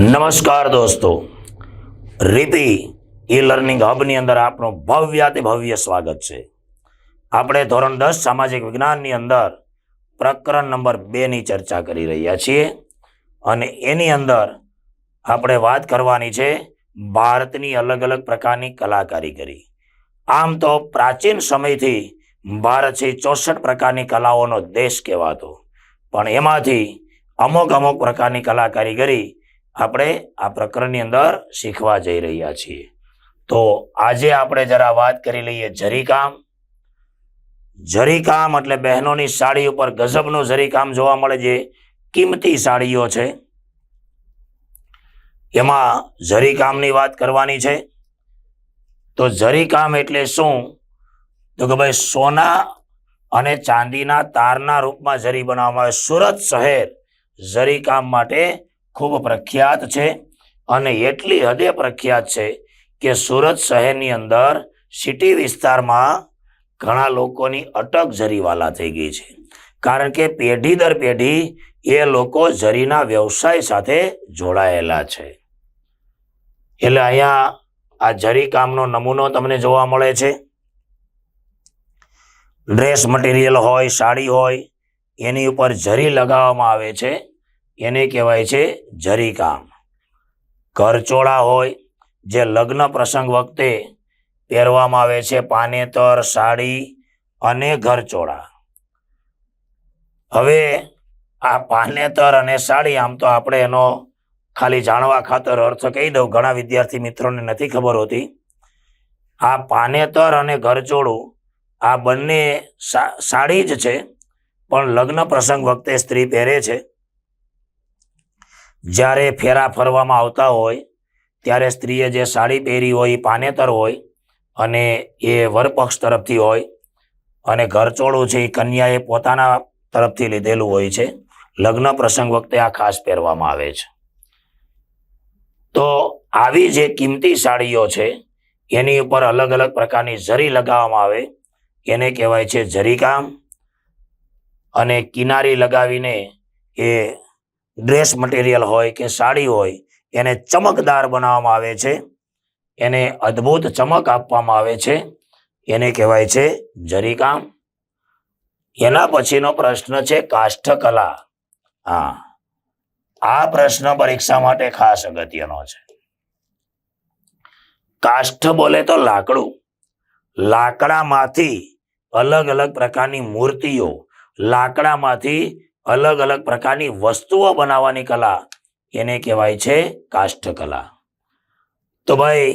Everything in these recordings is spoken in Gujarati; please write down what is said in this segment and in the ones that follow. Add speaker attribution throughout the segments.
Speaker 1: નમસ્કાર દોસ્તો. રીતિ, ઈ લર્નિંગ હબની અંદર આપનું ભવ્યાતિ ભવ્ય સ્વાગત છે. આપણે ધોરણ દસ સામાજિક વિજ્ઞાનની અંદર પ્રકરણ નંબર બેની ચર્ચા કરી રહ્યા છીએ અને એની અંદર આપણે વાત કરવાની છે ભારતની અલગ અલગ પ્રકારની કલા કારીગરી આમ તો પ્રાચીન સમયથી ભારત છે ચોસઠ પ્રકારની કલાઓનો દેશ કહેવાતો. પણ એમાંથી અમુક અમુક પ્રકારની કલા કારીગરી આપણે આ પ્રકરણની અંદર શીખવા જઈ રહ્યા છીએ. તો આજે આપણે જરા વાત કરી લઈએ જરીકામ. જરીકામ એટલે બહેનોની સાડી ઉપર ગજબનું જરીકામ જોવા મળે જે કિંમતી સાડીઓ છે. એમાં જરીકામની વાત કરવાની છે. તો જરીકામ એટલે શું? તો કે ભાઈ સોના અને ચાંદીના તારના રૂપમાં જરી બનાવવામાં આવે. સુરત શહેર જરીકામ માટે ખૂબ પ્રખ્યાત છે અને એટલી હદે પ્રખ્યાત છે કે સુરત શહેરની અંદર સિટી વિસ્તારમાં ઘણા લોકોની અટક જરીવાલા થઈ ગઈ છે. કારણ કે પેઢી દર પેઢી એ લોકો ઝરીના વ્યવસાય સાથે જોડાયેલા છે. એટલે અહીંયા આ જરી કામનો નમૂનો તમને જોવા મળે છે. ડ્રેસ મટીરિયલ હોય, સાડી હોય, એની ઉપર જરી લગાવવામાં આવે છે. એને કહેવાય છે જરીકામ. કરચોળા હોય, જે લગ્ન પ્રસંગ વખતે પહેરવામાં આવે છે પાનેતર, સાડી અને ઘરચોળા. હવે આ પાનેતર અને સાડી, આમ તો આપણે એનો ખાલી જાણવા ખાતર અર્થ કહી દઉં, ઘણા વિદ્યાર્થી મિત્રોને નથી ખબર હોતી. આ પાનેતર અને ઘરચોળું, આ બંને સાડી જ છે, પણ લગ્ન પ્રસંગ વખતે સ્ત્રી પહેરે છે. જ્યારે ફેરા ફરવામાં આવતા હોય, ત્યારે સ્ત્રીએ જે સાડી પહેરી હોય એ પાનેતર હોય અને એ વરપક્ષ તરફથી હોય અને ઘરચોળું છે એ કન્યાએ પોતાના તરફથી લીધેલું હોય છે. લગ્ન પ્રસંગ વખતે આ ખાસ પહેરવામાં આવે છે. તો આવી જે કિંમતી સાડીઓ છે, એની ઉપર અલગ અલગ પ્રકારની ઝરી લગાવવામાં આવે. એને કહેવાય છે ઝરીકામ અને કિનારી લગાવીને એ ડ્રેસ મટીરિયલ હોય કે સાડી હોય, એને ચમકદાર બનાવવામાં આવે છે. એને અદ્ભુત ચમક આપવામાં આવે છે. એને કહેવાય છે જરીકામ. એના પછીનો પ્રશ્ન છે કાષ્ઠકલા. હા, આ પ્રશ્ન પરીક્ષા માટે ખાસ અગત્યનો છે. કાષ્ઠ બોલે તો લાકડું. લાકડામાંથી અલગ અલગ પ્રકારની મૂર્તિઓ, લાકડામાંથી અલગ અલગ પ્રકારની વસ્તુઓ બનાવવાની કલા એને કહેવાય છે કાષ્ઠકલા તો ભાઈ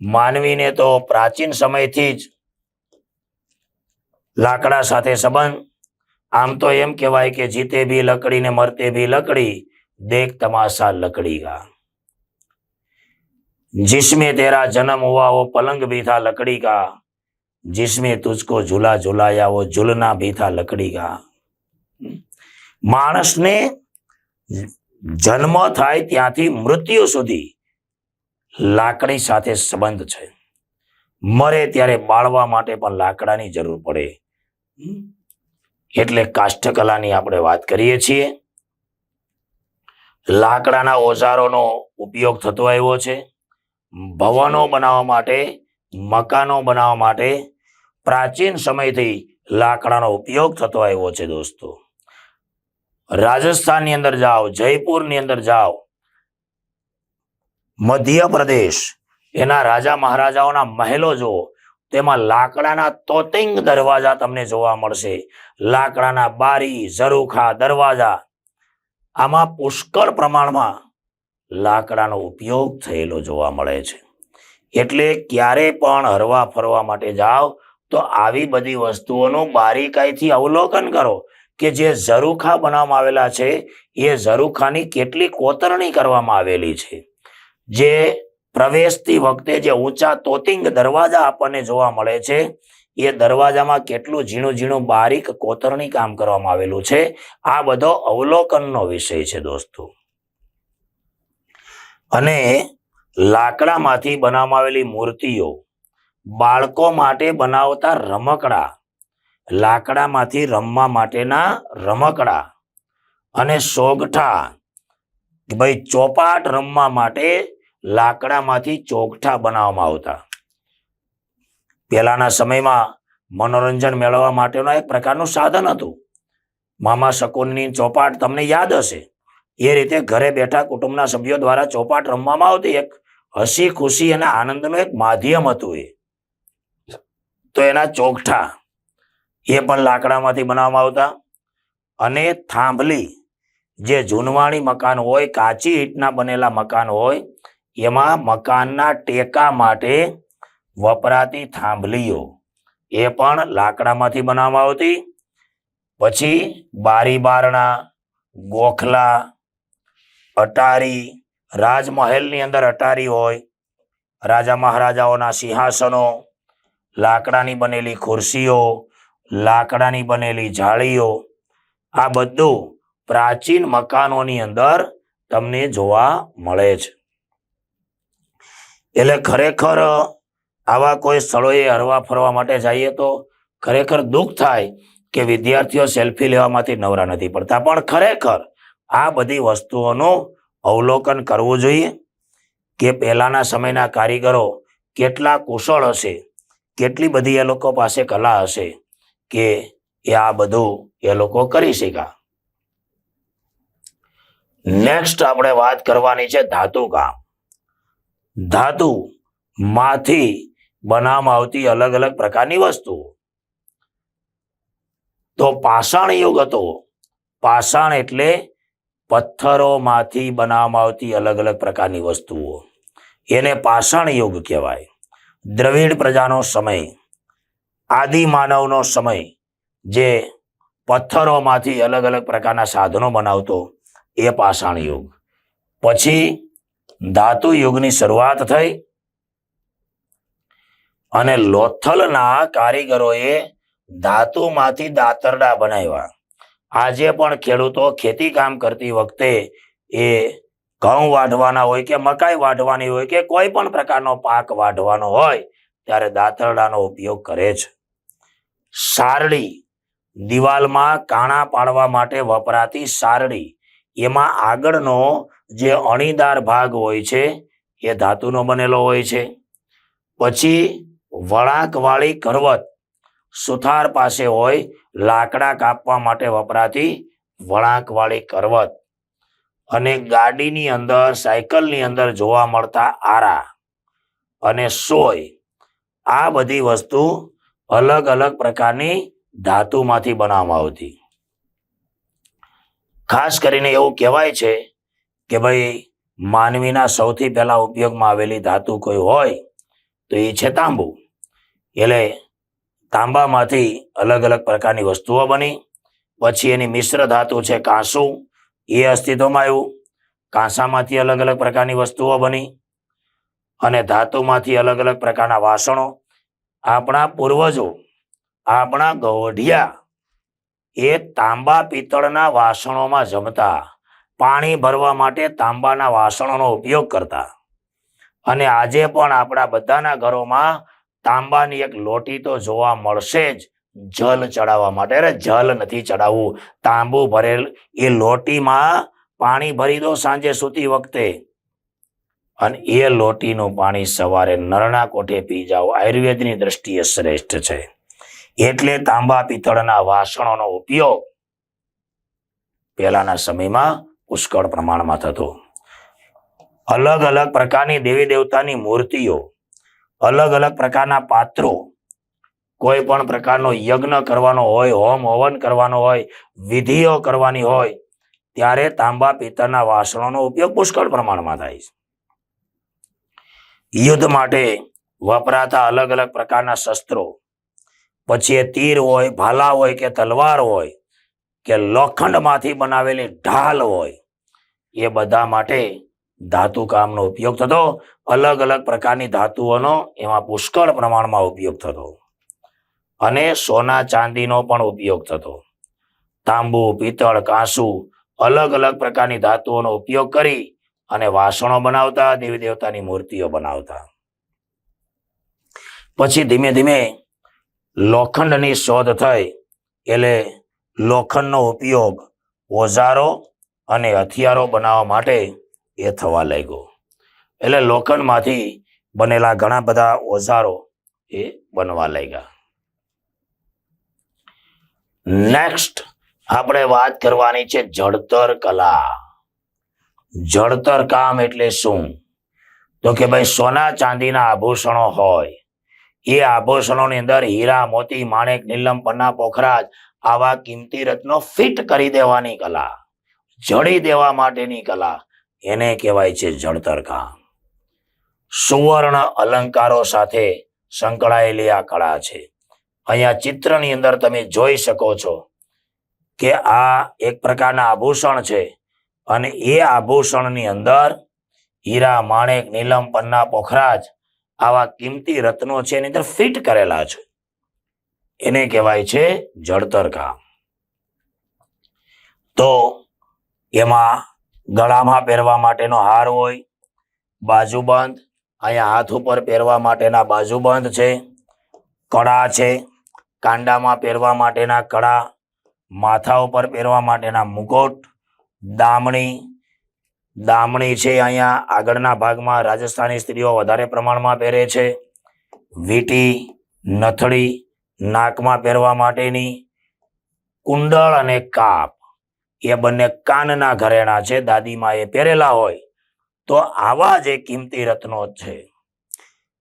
Speaker 1: માનવીને તો પ્રાચીન સમયથી જ લાકડા સાથે સંબંધ આમ તો એમ કહેવાય કે જીતે ભી લકડી ને મરતે ભી લકડી દેખ તમાશા લકડી કા जिसमें तेरा जन्म हुआ वो पलंग भी था लकड़ी का जिसमें तुझको झूला झुलाया वो झूलना भी था लकड़ी का માણસને જન્મ થાય ત્યાંથી મૃત્યુ સુધી લાકડી સાથે સંબંધ છે. મરે ત્યારે બાળવા માટે પણ લાકડાની જરૂર પડે. એટલે કાષ્ઠકલાની આપણે વાત કરીએ છીએ. લાકડાના ઓજારોનો ઉપયોગ થતો આવ્યો છે. ભવનો બનાવવા માટે, મકાનો બનાવવા માટે પ્રાચીન સમયથી લાકડાનો ઉપયોગ થતો આવ્યો છે દોસ્તો. રાજસ્થાનની અંદર જાઓ, જયપુરની અંદર જાઓ, મધ્યપ્રદેશ, એના રાજા મહારાજાઓના મહેલો જુઓ, તેમાં લાકડાના તોતિંગ દરવાજા તમને જોવા મળશે. લાકડાના બારી, ઝરૂખા દરવાજા, આમાં પુષ્કળ પ્રમાણમાં લાકડાનો ઉપયોગ થયેલો જોવા મળે છે. એટલે ક્યારે પણ હરવા ફરવા માટે જાઓ, તો આવી બધી વસ્તુઓનું બારીકાઈથી અવલોકન કરો. કે જે ઝરૂખા બનાવવામાં આવેલા છે, એ ઝરૂખાની કેટલી કોતરણી કરવામાં આવેલી છે. જે પ્રવેશતી વખતે જે ઊંચા તોતિંગ દરવાજા આપણને જોવા મળે છે, એ દરવાજામાં કેટલું ઝીણું ઝીણું બારીક કોતરણી કામ કરવામાં આવેલું છે. આ બધો અવલોકનનો વિષય છે દોસ્તો. અને લાકડામાંથી બનાવવામાં આવેલી મૂર્તિઓ બાળકો માટે બનાવતા રમકડા લાકડામાંથી રમવા માટેના રમકડા અને સોગઠા ભાઈ, ચોપાટ રમવા માટે લાકડામાંથી ચોકઠા બનાવવામાં આવતા. પહેલાના સમયમાં મનોરંજન મેળવવા માટેનો એક પ્રકારનું સાધન હતું. મામા શકુનની ચોપાટ તમને યાદ હશે. એ રીતે ઘરે બેઠા કુટુંબના સભ્યો દ્વારા ચોપાટ રમવામાં આવતી એક હસી ખુશી અને આનંદનું એક માધ્યમ હતું એ. તો એના ચોકઠા એ પણ લાકડામાંથી બનાવવામાં આવતા. અને થાંભલી, જે જૂનવાણી મકાન હોય, કાચી ઈંટના બનેલા મકાન હોય, એમાં મકાનના ટેકા માટે વપરાતી થાંભલીઓ. એ પણ લાકડામાંથી બનાવવામાં આવતી. પછી બારી બારણા ગોખલા, અટારી, રાજમહેલની અંદર અટારી હોય, રાજા મહારાજાઓના સિંહાસનો, લાકડાની બનેલી ખુરશીઓ લાકડાની બનેલી જાળીઓ, આ બધું પ્રાચીન મકાનોની અંદર તમને જોવા મળે છે. એટલે ખરેખર, આવા કોઈ સ્થળોએ હરવા ફરવા માટે જઈએ તો ખરેખર દુઃખ થાય કે વિદ્યાર્થીઓ સેલ્ફી લેવામાંથી નવરા નથી પડતા. પણ ખરેખર, આ બધી વસ્તુઓનું અવલોકન કરવું જોઈએ કે પહેલાના સમયના કારીગરો કેટલા કુશળ હશે, કેટલી બધી એ લોકો પાસે કલા હશે કે એ આ બધું એ લોકો કરી શક્યા. નેક્સ્ટ આપણે વાત કરવાની છે ધાતુ કામ. ધાતુ માંથી બનાવવામાં આવતી અલગ અલગ પ્રકારની વસ્તુઓ. તો પાષાણ યુગ હતો. પાષાણ એટલે પથ્થરોમાંથી બનાવવામાં આવતી અલગ અલગ પ્રકારની વસ્તુઓ. એને પાષાણ યુગ કહેવાય. દ્રવિડ પ્રજાનો સમય. આદિ માનવનો સમય જે પથ્થરોમાંથી અલગ અલગ પ્રકારના સાધનો બનાવતો એ પાષાણ યુગ. પછી ધાતુ યુગની શરૂઆત થઈ અને લોથલના કારીગરોએ ધાતુમાંથી દાતરડા બનાવ્યા. આજે પણ ખેડૂતો ખેતી કામ કરતી વખતે એ ઘઉં વાઢવાના હોય કે મકાઈ વાઢવાની હોય કે કોઈ પણ પ્રકારનો પાક વાઢવાનો હોય, ત્યારે દાતરડાનો ઉપયોગ કરે છે. સારડી. દિવાલમાં કાણા પાડવા માટે વપરાતી સારડી. એમાં આગળનો જે અણીદાર ભાગ હોય છે, એ ધાતુનો બનેલો હોય છે. પછી વળાંકવાળી કરવત સુથાર પાસે હોય, લાકડા કાપવા માટે વપરાતી વળાંકવાળી કરવત. અને ગાડીની અંદર, સાયકલની અંદર જોવા મળતા આરા. અને સોય. આ બધી વસ્તુ અલગ અલગ પ્રકારની ધાતુમાંથી બનાવવામાં આવતી. ખાસ કરીને એવું કહેવાય છે કે ભાઈ, માનવીના સૌથી પહેલા ઉપયોગમાં આવેલી ધાતુ કોઈ હોય, તો એ છે તાંબુ. એટલે તાંબામાંથી અલગ અલગ પ્રકારની વસ્તુઓ બની. પછી એની મિશ્ર ધાતુ છે કાંસુ. એ અસ્તિત્વમાં આવ્યું. કાંસામાંથી અલગ અલગ પ્રકારની વસ્તુઓ બની. અને ધાતુમાંથી અલગ અલગ પ્રકારના વાસણો. આપણા પૂર્વજો, આપણા ગવઢિયા એ તાંબા પિત્તળના વાસણોમાં જમતા, પાણી ભરવા માટે તાંબાના વાસણોનો ઉપયોગ કરતા. અને આજે પણ આપણા બધાના ઘરોમાં તાંબાની એક લોટી તો જોવા મળશે જ, જલ ચડાવવા માટે. અરે જલ નથી ચડાવવું. તાંબુ ભરેલ એ લોટીમાં પાણી ભરી દો સાંજે સૂતી વખતે. અને એ લોટીનું પાણી સવારે નરણા કોઠે પી જાઓ. આયુર્વેદની દ્રષ્ટિએ શ્રેષ્ઠ છે. એટલે તાંબા પિત્તળના વાસણોનો ઉપયોગ પહેલાના સમયમાં પુષ્કળ પ્રમાણમાં થતો. અલગ અલગ પ્રકારની દેવી દેવતાની મૂર્તિઓ, અલગ અલગ પ્રકારના પાત્રો, કોઈ પણ પ્રકારનો યજ્ઞ કરવાનો હોય, હોમ હવન કરવાનો હોય, વિધિઓ કરવાની હોય, ત્યારે તાંબા પિત્તળના વાસણોનો ઉપયોગ પુષ્કળ પ્રમાણમાં થાય છે. યુદ્ધ માટે વપરાતા અલગ અલગ પ્રકારના શસ્ત્રો. પછી એ તીર હોય, ભાલા હોય કે તલવાર હોય કે લોખંડમાંથી બનાવેલી ઢાલ હોય, એ બધા માટે ધાતુ કામનો ઉપયોગ થતો, અલગ અલગ પ્રકારની ધાતુઓનો એમાં પુષ્કળ પ્રમાણમાં ઉપયોગ થતો. અને સોના ચાંદીનો પણ ઉપયોગ થતો. તાંબુ, પિત્તળ, કાંસુ અલગ અલગ પ્રકારની ધાતુઓનો ઉપયોગ કરી અને વાસણો બનાવતા દેવી દેવતાની મૂર્તિઓ બનાવતા. પછી ધીમે ધીમે લોખંડની શોધ થઈ, એટલે લોખંડનો ઉપયોગ ઓજારો અને હથિયારો બનાવવા માટે એ થવા લાગ્યો. એટલે લોખંડમાંથી બનેલા ઘણા બધા ઓજારો એ બનવા લાગ્યા. નેક્સ્ટ આપણે વાત કરવાની છે જળતર કલા. જળતર કામ એટલે શું? તો કે ભાઈ, સોના ચાંદીના આભૂષણો હોય. એ આભૂષણોની અંદર હીરા, મોતી, માણેક, નીલમ, પન્ના, પોખરાજ આવા કિંમતી રત્નો ફિટ કરી દેવાની કલા. જડી દેવા માટેની કલા. એને કહેવાય છે જળતર કામ. સુવર્ણ અલંકારો સાથે સંકળાયેલી આ કળા છે. અહીંયા ચિત્રની અંદર તમે જોઈ શકો છો કે આ એક પ્રકારના આભૂષણ છે. અને એ આભૂષણની અંદર હીરા, માણેક, નીલમ, પન્ના, પોખરાજ આવા કિંમતી રત્નો છે, એની અંદર ફિટ કરેલા છે. એને કહેવાય છે જળતર કામ તો એમાં ગળામાં પહેરવા માટેનો હાર હોય, બાજુબંધ, અહીંયા હાથ ઉપર પહેરવા માટેના બાજુબંધ છે કડા છે, કાંડામાં પહેરવા માટેના કડા માથા ઉપર પહેરવા માટેના મુકુટ દામણી. દામણી છે અહીંયા આગળના ભાગમાં રાજસ્થાની સ્ત્રીઓ વધારે પ્રમાણમાં પહેરે છે. વીટી નથડી નાકમાં પહેરવા માટેની કુંડળ અને કાપ. એ બંને કાનના ઘરેણા છે. દાદીમાં એ પહેરેલા હોય તો આવા જે કિંમતી રત્નો છે.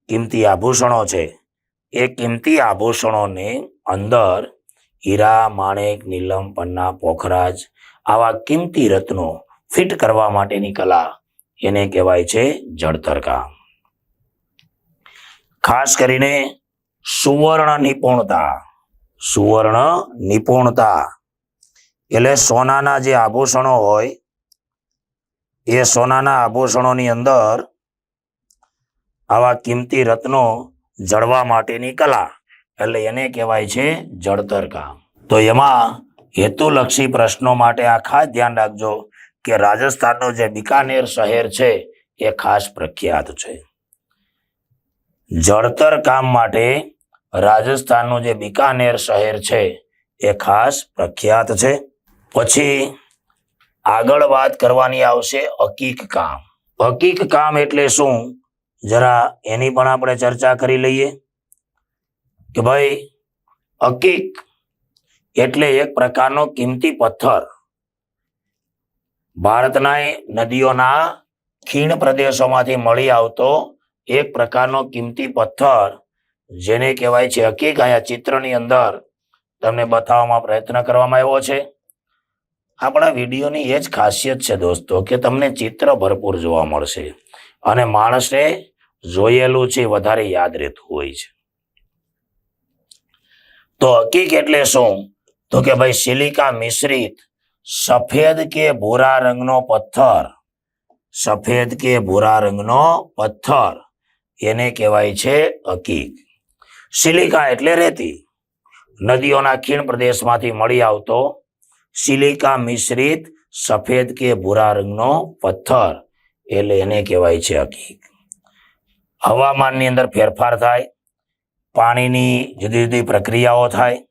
Speaker 1: કિંમતી આભૂષણો છે. એ કિંમતી આભૂષણોને અંદર હીરા, માણેક, નીલમ, પન્ના, પોખરાજ આવા કિંમતી રત્નો ફિટ કરવા માટેની કલા એને કહેવાય છે જળતરકામ ખાસ કરીને સુવર્ણ નિપુણતા. સુવર્ણ નિપુણતા. એટલે સોનાના જે આભૂષણો હોય, એ સોનાના આભૂષણોની અંદર આવા કિંમતી રત્નો જળવા માટેની કલા. એટલે એને કહેવાય છે જળતર કામ તો એમાં હેતુલક્ષી પ્રશ્નો માટે આ ખાસ ધ્યાન રાખજો કે રાજસ્થાનનું જે બિકાનેર શહેર છે એ ખાસ પ્રખ્યાત છે. જળતર કામ માટે રાજસ્થાનનું જે બિકાનેર શહેર છે એ ખાસ પ્રખ્યાત છે. પછી આગળ વાત કરવાની આવશે અકીક કામ. અકીક કામ એટલે શું? જરા એની પણ આપણે ચર્ચા કરી લઈએ કે ભાઈ અકીક એટલે એક પ્રકારનો કિંમતી પથ્થર. ભારતના નદીઓના ખીણ પ્રદેશોમાંથી મળી આવતો એક પ્રકારનો કિંમતી પથ્થર, જેને કહેવાય છે હકીક અહીંયા ચિત્રની અંદર તમને બતાવવામાં પ્રયત્ન કરવામાં આવ્યો છે. આપણા વિડીયોની એ જ ખાસિયત છે દોસ્તો કે તમને ચિત્ર ભરપૂર જોવા મળશે અને માણસને જોયેલું છે વધારે યાદ રહેતું હોય છે. તો હકીક એટલે શું? તો કે ભાઈ સિલિકા મિશ્રિત, સફેદ કે ભૂરા રંગનો પથ્થર. સફેદ કે ભૂરા રંગનો પથ્થર. એને કહેવાય છે હકીક સિલિકા એટલે રેતી. નદીઓના ખીણ પ્રદેશમાંથી મળી આવતો સિલિકા મિશ્રિત, સફેદ કે ભૂરા રંગનો પથ્થર એટલે એને કહેવાય છે હકીક હવામાનની અંદર ફેરફાર થાય, પાણીની જુદી જુદી પ્રક્રિયાઓ થાય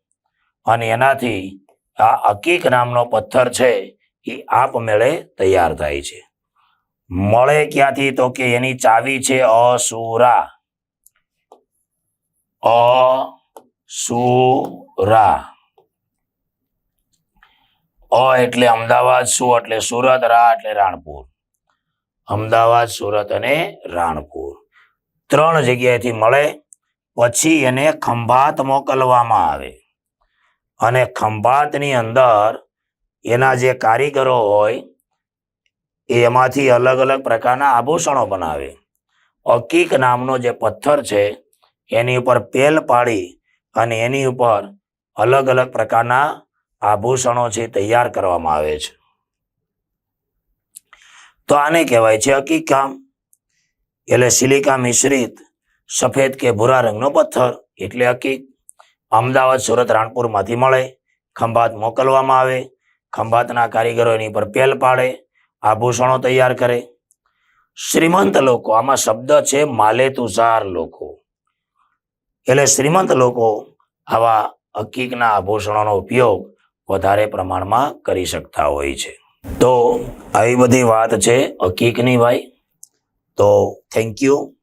Speaker 1: અને એનાથી આ હકીક નામનો પથ્થર છે એ આપમેળે તૈયાર થાય છે. મળે ક્યાંથી તો કે એની ચાવી છે અસુરા. અસુરા. અ એટલે અમદાવાદ સુ એટલે સુરત, રા એટલે રાણપુર. અમદાવાદ, સુરત અને રાણપુર. ત્રણ જગ્યાએથી મળે, પછી એને ખંભાત મોકલવામાં આવે. અને ખંભાતની અંદર એના જે કારીગરો હોય એમાંથી અલગ અલગ પ્રકારના આભૂષણો બનાવે. અકીક નામનો જે પથ્થર છે, એની ઉપર પેલ પાડી અને એની ઉપર અલગ અલગ પ્રકારના આભૂષણો છે તૈયાર કરવામાં આવે છે. તો આને કહેવાય છે હકીક કામ એટલે સિલિકા મિશ્રિત, સફેદ કે ભૂરા રંગનો પથ્થર, એટલે હકીક અમદાવાદ, સુરત, રાણપુરમાંથી મળે, ખંભાત મોકલવામાં આવે, ખંભાતના કારીગરો એની પર પેલ પાડે, આભૂષણો તૈયાર કરે. શ્રીમંત લોકો, આમાં શબ્દ છે માલેતુસાર લોકો. એટલે શ્રીમંત લોકો આવા હકીકના આભૂષણોનો ઉપયોગ વધારે પ્રમાણમાં કરી શકતા હોય છે. તો આવી બધી વાત છે હકીકની ભાઈ. તો થેન્ક યુ